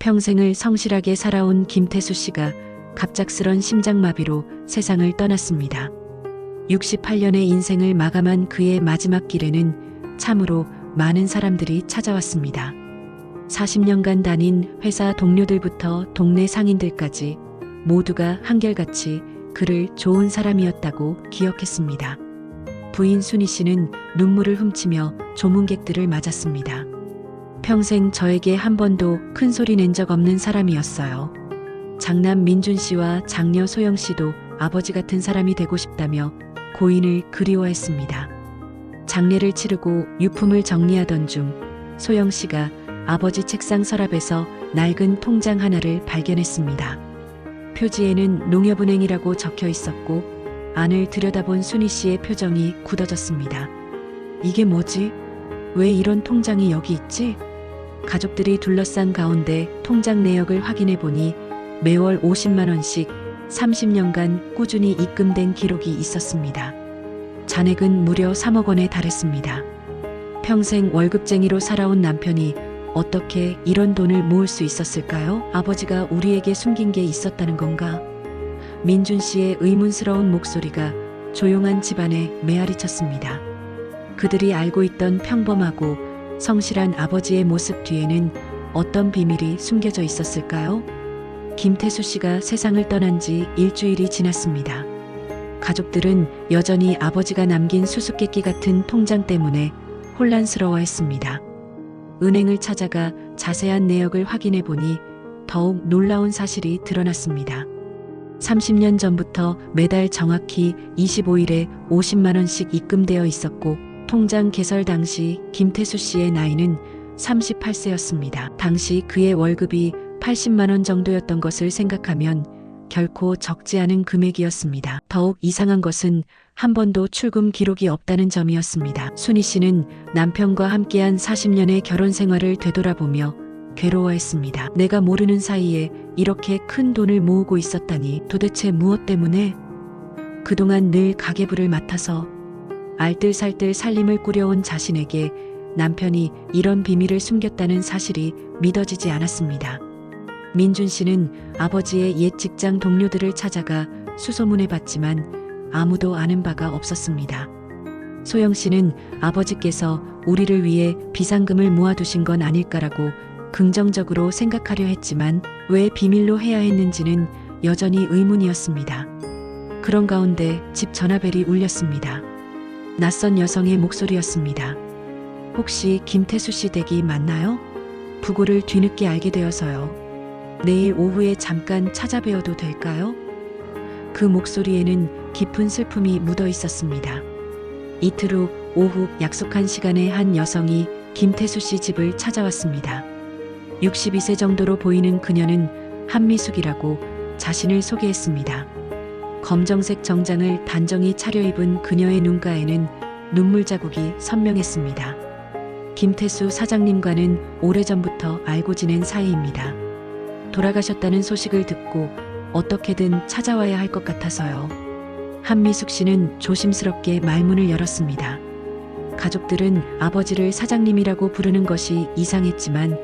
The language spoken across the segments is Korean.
평생을 성실하게 살아온 김태수 씨가 갑작스런 심장마비로 세상을 떠났습니다. 68년의 인생을 마감한 그의 마지막 길에는 참으로 많은 사람들이 찾아왔습니다. 40년간 다닌 회사 동료들부터 동네 상인들까지 모두가 한결같이 그를 좋은 사람이었다고 기억했습니다. 부인 순희 씨는 눈물을 훔치며 조문객들을 맞았습니다. 평생 저에게 한 번도 큰 소리 낸 적 없는 사람이었어요. 장남 민준 씨와 장녀 소영 씨도 아버지 같은 사람이 되고 싶다며 고인을 그리워했습니다. 장례를 치르고 유품을 정리하던 중 소영 씨가 아버지 책상 서랍에서 낡은 통장 하나를 발견했습니다. 표지에는 농협은행이라고 적혀 있었고 안을 들여다본 순희 씨의 표정이 굳어졌습니다. 이게 뭐지? 왜 이런 통장이 여기 있지? 가족들이 둘러싼 가운데 통장 내역을 확인해 보니 매월 50만 원씩 30년간 꾸준히 입금된 기록이 있었습니다. 잔액은 무려 3억 원에 달했습니다. 평생 월급쟁이로 살아온 남편이 어떻게 이런 돈을 모을 수 있었을까요? 아버지가 우리에게 숨긴 게 있었다는 건가? 민준 씨의 의문스러운 목소리가 조용한 집안에 메아리 쳤습니다. 그들이 알고 있던 평범하고 성실한 아버지의 모습 뒤에는 어떤 비밀이 숨겨져 있었을까요? 김태수 씨가 세상을 떠난 지 일주일이 지났습니다. 가족들은 여전히 아버지가 남긴 수수께끼 같은 통장 때문에 혼란스러워했습니다. 은행을 찾아가 자세한 내역을 확인해 보니 더욱 놀라운 사실이 드러났습니다. 30년 전부터 매달 정확히 25일에 50만 원씩 입금되어 있었고 통장 개설 당시 김태수 씨의 나이는 38세였습니다. 당시 그의 월급이 80만 원 정도였던 것을 생각하면 결코 적지 않은 금액이었습니다. 더욱 이상한 것은 한 번도 출금 기록이 없다는 점이었습니다. 순희 씨는 남편과 함께한 40년의 결혼 생활을 되돌아보며 괴로워했습니다. 내가 모르는 사이에 이렇게 큰 돈을 모으고 있었다니 도대체 무엇 때문에? 그동안 늘 가계부를 맡아서 알뜰살뜰 살림을 꾸려온 자신에게 남편이 이런 비밀을 숨겼다는 사실이 믿어지지 않았습니다. 민준 씨는 아버지의 옛 직장 동료들을 찾아가 수소문해 봤지만 아무도 아는 바가 없었습니다. 소영 씨는 아버지께서 우리를 위해 비상금을 모아두신 건 아닐까라고 긍정적으로 생각하려 했지만 왜 비밀로 해야 했는지는 여전히 의문이었습니다. 그런 가운데 집 전화벨이 울렸습니다. 낯선 여성의 목소리였습니다. 혹시 김태수 씨 댁이 맞나요? 부고를 뒤늦게 알게 되어서요. 내일 오후에 잠깐 찾아뵈어도 될까요? 그 목소리에는 깊은 슬픔이 묻어 있었습니다. 이틀 후 오후 약속한 시간에 한 여성이 김태수 씨 집을 찾아왔습니다. 62세 정도로 보이는 그녀는 한미숙이라고 자신을 소개했습니다. 검정색 정장을 단정히 차려입은 그녀의 눈가에는 눈물 자국이 선명했습니다. 김태수 사장님과는 오래전부터 알고 지낸 사이입니다. 돌아가셨다는 소식을 듣고 어떻게든 찾아와야 할 것 같아서요. 한미숙 씨는 조심스럽게 말문을 열었습니다. 가족들은 아버지를 사장님이라고 부르는 것이 이상했지만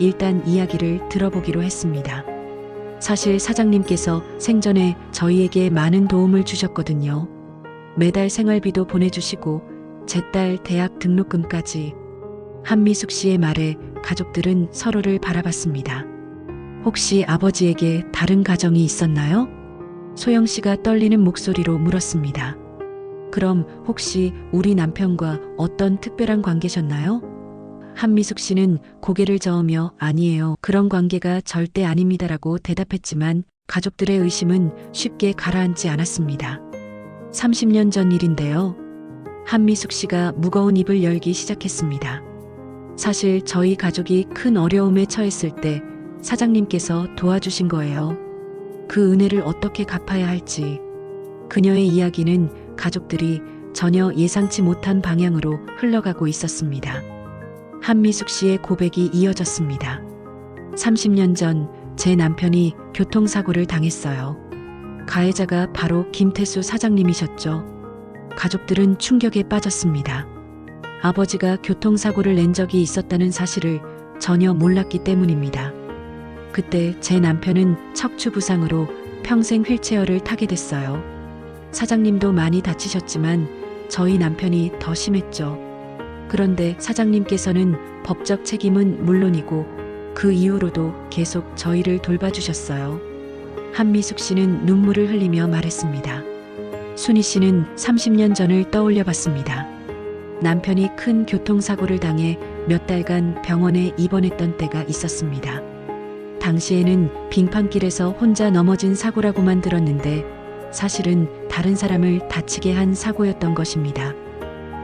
일단 이야기를 들어보기로 했습니다. 사실 사장님께서 생전에 저희에게 많은 도움을 주셨거든요. 매달 생활비도 보내주시고 제 딸 대학 등록금까지 한미숙 씨의 말에 가족들은 서로를 바라봤습니다. 혹시 아버지에게 다른 가정이 있었나요? 소영 씨가 떨리는 목소리로 물었습니다. 그럼 혹시 우리 남편과 어떤 특별한 관계셨나요? 한미숙 씨는 고개를 저으며 아니에요. 그런 관계가 절대 아닙니다라고 대답했지만 가족들의 의심은 쉽게 가라앉지 않았습니다. 30년 전 일인데요. 한미숙 씨가 무거운 입을 열기 시작했습니다. 사실 저희 가족이 큰 어려움에 처했을 때 사장님께서 도와주신 거예요. 그 은혜를 어떻게 갚아야 할지. 그녀의 이야기는 가족들이 전혀 예상치 못한 방향으로 흘러가고 있었습니다. 한미숙 씨의 고백이 이어졌습니다. 30년 전 제 남편이 교통사고를 당했어요. 가해자가 바로 김태수 사장님이셨죠. 가족들은 충격에 빠졌습니다. 아버지가 교통사고를 낸 적이 있었다는 사실을 전혀 몰랐기 때문입니다. 그때 제 남편은 척추 부상으로 평생 휠체어를 타게 됐어요. 사장님도 많이 다치셨지만 저희 남편이 더 심했죠. 그런데 사장님께서는 법적 책임은 물론이고 그 이후로도 계속 저희를 돌봐주셨어요. 한미숙 씨는 눈물을 흘리며 말했습니다. 순희 씨는 30년 전을 떠올려 봤습니다. 남편이 큰 교통사고를 당해 몇 달간 병원에 입원했던 때가 있었습니다. 당시에는 빙판길에서 혼자 넘어진 사고라고만 들었는데 사실은 다른 사람을 다치게 한 사고였던 것입니다.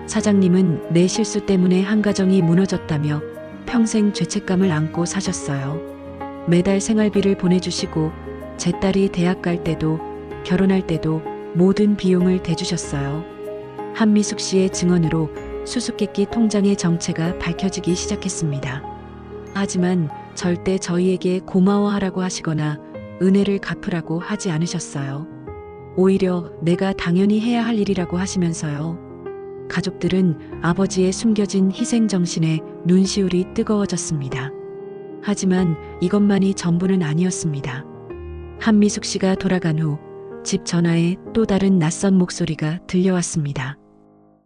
사장님은 내 실수 때문에 한 가정이 무너졌다며 평생 죄책감을 안고 사셨어요. 매달 생활비를 보내주시고 제 딸이 대학 갈 때도 결혼할 때도 모든 비용을 대주셨어요. 한미숙 씨의 증언으로 수수께끼 통장의 정체가 밝혀지기 시작했습니다. 하지만 절대 저희에게 고마워하라고 하시거나 은혜를 갚으라고 하지 않으셨어요. 오히려 내가 당연히 해야 할 일이라고 하시면서요. 가족들은 아버지의 숨겨진 희생 정신에 눈시울이 뜨거워졌습니다. 하지만 이것만이 전부는 아니었습니다. 한미숙 씨가 돌아간 후 집 전화에 또 다른 낯선 목소리가 들려왔습니다.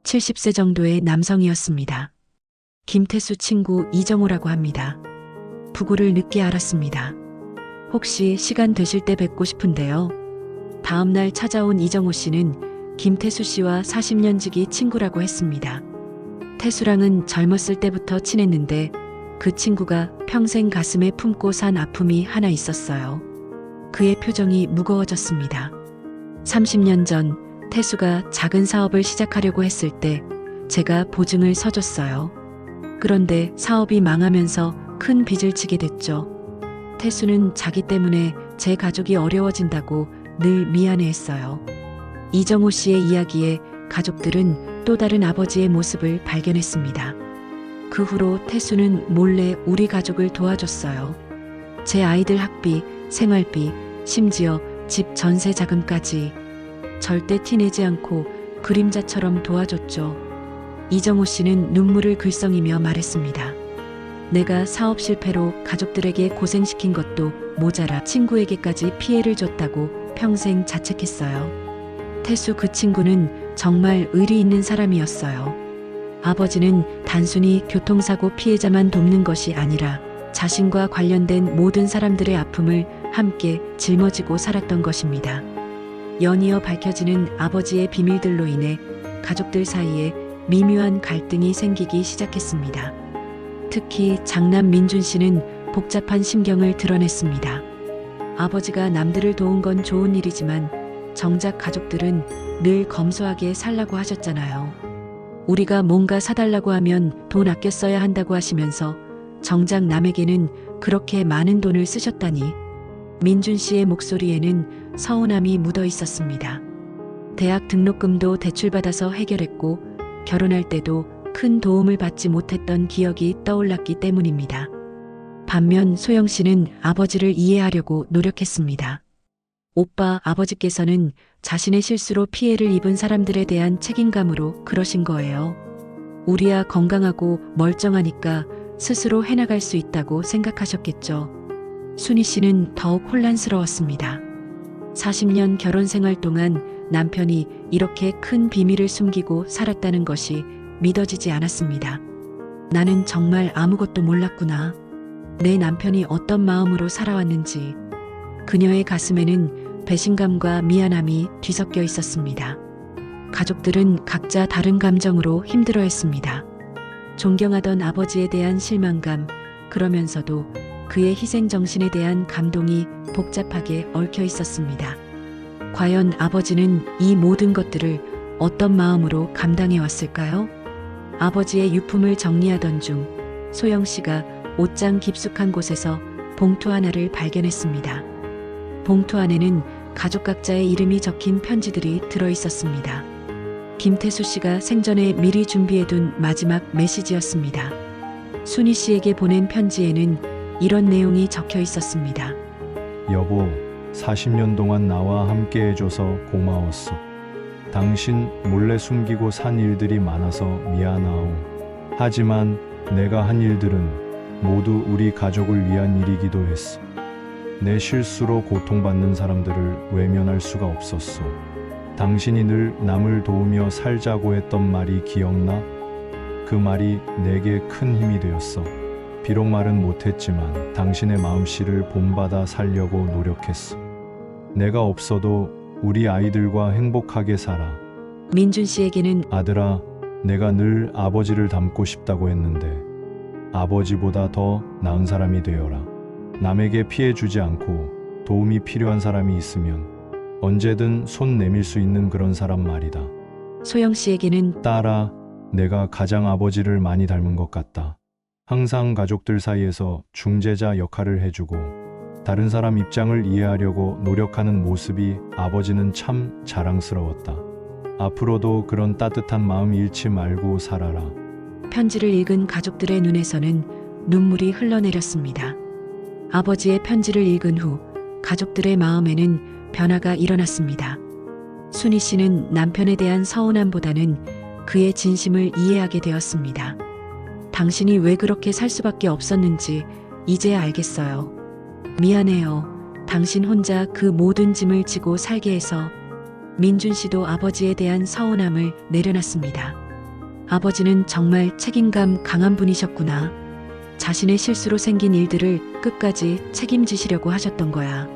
70세 정도의 남성이었습니다. 김태수 친구 이정호라고 합니다. 부고를 늦게 알았습니다. 혹시 시간 되실 때 뵙고 싶은데요. 다음날 찾아온 이정호 씨는 김태수 씨와 40년 지기 친구라고 했습니다. 태수랑은 젊었을 때부터 친했는데 그 친구가 평생 가슴에 품고 산 아픔이 하나 있었어요. 그의 표정이 무거워졌습니다. 30년 전 태수가 작은 사업을 시작하려고 했을 때 제가 보증을 서줬어요. 그런데 사업이 망하면서 큰 빚을 지게 됐죠. 태수는 자기 때문에 제 가족이 어려워진다고 늘 미안해했어요. 이정호 씨의 이야기에 가족들은 또 다른 아버지의 모습을 발견했습니다. 그 후로 태수는 몰래 우리 가족을 도와줬어요. 제 아이들 학비, 생활비, 심지어 집 전세 자금까지 절대 티내지 않고 그림자처럼 도와줬죠. 이정호 씨는 눈물을 글썽이며 말했습니다. 내가 사업 실패로 가족들에게 고생시킨 것도 모자라 친구에게까지 피해를 줬다고 평생 자책했어요. 태수 그 친구는 정말 의리 있는 사람이었어요. 아버지는 단순히 교통사고 피해자만 돕는 것이 아니라 자신과 관련된 모든 사람들의 아픔을 함께 짊어지고 살았던 것입니다. 연이어 밝혀지는 아버지의 비밀들로 인해 가족들 사이에 미묘한 갈등이 생기기 시작했습니다. 특히 장남 민준 씨는 복잡한 심경을 드러냈습니다. 아버지가 남들을 도운 건 좋은 일이지만 정작 가족들은 늘 검소하게 살라고 하셨잖아요. 우리가 뭔가 사달라고 하면 돈 아껴 써야 한다고 하시면서 정작 남에게는 그렇게 많은 돈을 쓰셨다니 민준 씨의 목소리에는 서운함이 묻어 있었습니다. 대학 등록금도 대출받아서 해결했고 결혼할 때도 큰 도움을 받지 못했던 기억이 떠올랐기 때문입니다. 반면 소영 씨는 아버지를 이해하려고 노력했습니다. 오빠 아버지께서는 자신의 실수로 피해를 입은 사람들에 대한 책임감으로 그러신 거예요. 우리야 건강하고 멀쩡하니까 스스로 해나갈 수 있다고 생각하셨겠죠. 순희 씨는 더욱 혼란스러웠습니다. 40년 결혼 생활 동안 남편이 이렇게 큰 비밀을 숨기고 살았다는 것이 믿어지지 않았습니다. 나는 정말 아무것도 몰랐구나. 내 남편이 어떤 마음으로 살아왔는지. 그녀의 가슴에는 배신감과 미안함이 뒤섞여 있었습니다. 가족들은 각자 다른 감정으로 힘들어했습니다. 존경하던 아버지에 대한 실망감, 그러면서도 그의 희생 정신에 대한 감동이 복잡하게 얽혀 있었습니다. 과연 아버지는 이 모든 것들을 어떤 마음으로 감당해 왔을까요? 아버지의 유품을 정리하던 중 소영 씨가 옷장 깊숙한 곳에서 봉투 하나를 발견했습니다. 봉투 안에는 가족 각자의 이름이 적힌 편지들이 들어 있었습니다. 김태수 씨가 생전에 미리 준비해둔 마지막 메시지였습니다. 순희 씨에게 보낸 편지에는 이런 내용이 적혀 있었습니다. 여보, 40년 동안 나와 함께 해줘서 고마웠어. 당신 몰래 숨기고 산 일들이 많아서 미안하오. 하지만 내가 한 일들은 모두 우리 가족을 위한 일이기도 했어. 내 실수로 고통받는 사람들을 외면할 수가 없었소. 당신이 늘 남을 도우며 살자고 했던 말이 기억나? 그 말이 내게 큰 힘이 되었어. 비록 말은 못했지만 당신의 마음씨를 본받아 살려고 노력했어. 내가 없어도 우리 아이들과 행복하게 살아. 민준 씨에게는 아들아, 내가 늘 아버지를 닮고 싶다고 했는데 아버지보다 더 나은 사람이 되어라. 남에게 피해 주지 않고 도움이 필요한 사람이 있으면 언제든 손 내밀 수 있는 그런 사람 말이다. 소영 씨에게는 딸아, 내가 가장 아버지를 많이 닮은 것 같다. 항상 가족들 사이에서 중재자 역할을 해주고 다른 사람 입장을 이해하려고 노력하는 모습이 아버지는 참 자랑스러웠다. 앞으로도 그런 따뜻한 마음 잃지 말고 살아라. 편지를 읽은 가족들의 눈에서는 눈물이 흘러내렸습니다. 아버지의 편지를 읽은 후 가족들의 마음에는 변화가 일어났습니다. 순희 씨는 남편에 대한 서운함보다는 그의 진심을 이해하게 되었습니다. 당신이 왜 그렇게 살 수밖에 없었는지 이제 알겠어요. 미안해요. 당신 혼자 그 모든 짐을 지고 살게 해서 민준 씨도 아버지에 대한 서운함을 내려놨습니다. 아버지는 정말 책임감 강한 분이셨구나. 자신의 실수로 생긴 일들을 끝까지 책임지시려고 하셨던 거야.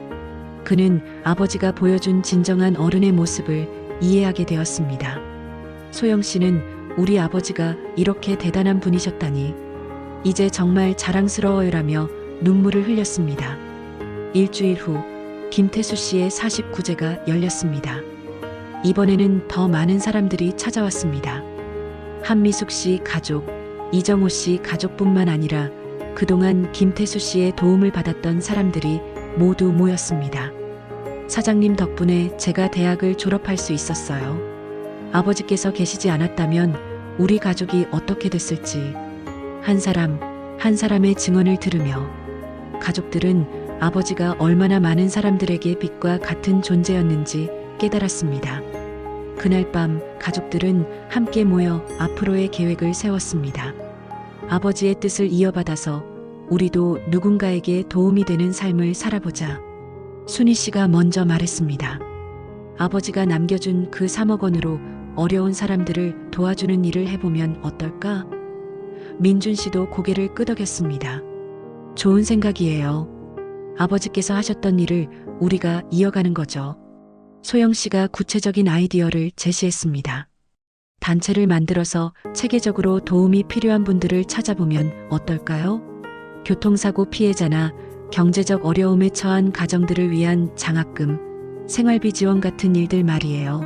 그는 아버지가 보여준 진정한 어른의 모습을 이해하게 되었습니다. 소영 씨는 우리 아버지가 이렇게 대단한 분이셨다니 이제 정말 자랑스러워요라며 눈물을 흘렸습니다. 일주일 후 김태수 씨의 49제가 열렸습니다. 이번에는 더 많은 사람들이 찾아왔습니다. 한미숙 씨 가족, 이정호 씨 가족뿐만 아니라 그동안 김태수 씨의 도움을 받았던 사람들이 모두 모였습니다. 사장님 덕분에 제가 대학을 졸업할 수 있었어요. 아버지께서 계시지 않았다면 우리 가족이 어떻게 됐을지 한 사람, 한 사람의 증언을 들으며 가족들은 아버지가 얼마나 많은 사람들에게 빛과 같은 존재였는지 깨달았습니다. 그날 밤 가족들은 함께 모여 앞으로의 계획을 세웠습니다. 아버지의 뜻을 이어받아서 우리도 누군가에게 도움이 되는 삶을 살아보자. 순희 씨가 먼저 말했습니다. 아버지가 남겨준 그 3억 원으로 어려운 사람들을 도와주는 일을 해보면 어떨까? 민준 씨도 고개를 끄덕였습니다. 좋은 생각이에요. 아버지께서 하셨던 일을 우리가 이어가는 거죠. 소영 씨가 구체적인 아이디어를 제시했습니다. 단체를 만들어서 체계적으로 도움이 필요한 분들을 찾아보면 어떨까요? 교통사고 피해자나 경제적 어려움에 처한 가정들을 위한 장학금, 생활비 지원 같은 일들 말이에요.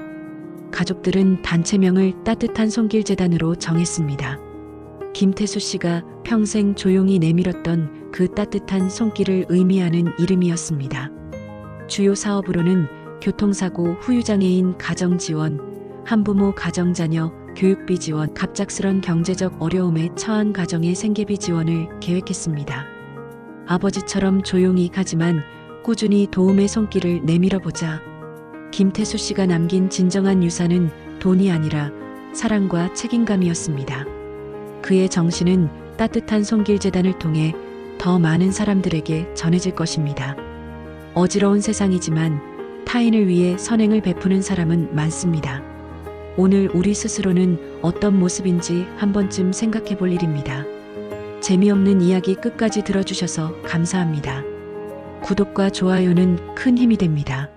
가족들은 단체명을 따뜻한 손길 재단으로 정했습니다. 김태수 씨가 평생 조용히 내밀었던 그 따뜻한 손길을 의미하는 이름이었습니다. 주요 사업으로는 교통사고 후유장애인 가정 지원, 한부모 가정 자녀 교육비 지원, 갑작스런 경제적 어려움에 처한 가정의 생계비 지원을 계획했습니다. 아버지처럼 조용히 가지만 꾸준히 도움의 손길을 내밀어 보자. 김태수 씨가 남긴 진정한 유산은 돈이 아니라 사랑과 책임감이었습니다. 그의 정신은 따뜻한 손길 재단을 통해 더 많은 사람들에게 전해질 것입니다. 어지러운 세상이지만 타인을 위해 선행을 베푸는 사람은 많습니다. 오늘 우리 스스로는 어떤 모습인지 한 번쯤 생각해 볼 일입니다. 재미없는 이야기 끝까지 들어주셔서 감사합니다. 구독과 좋아요는 큰 힘이 됩니다.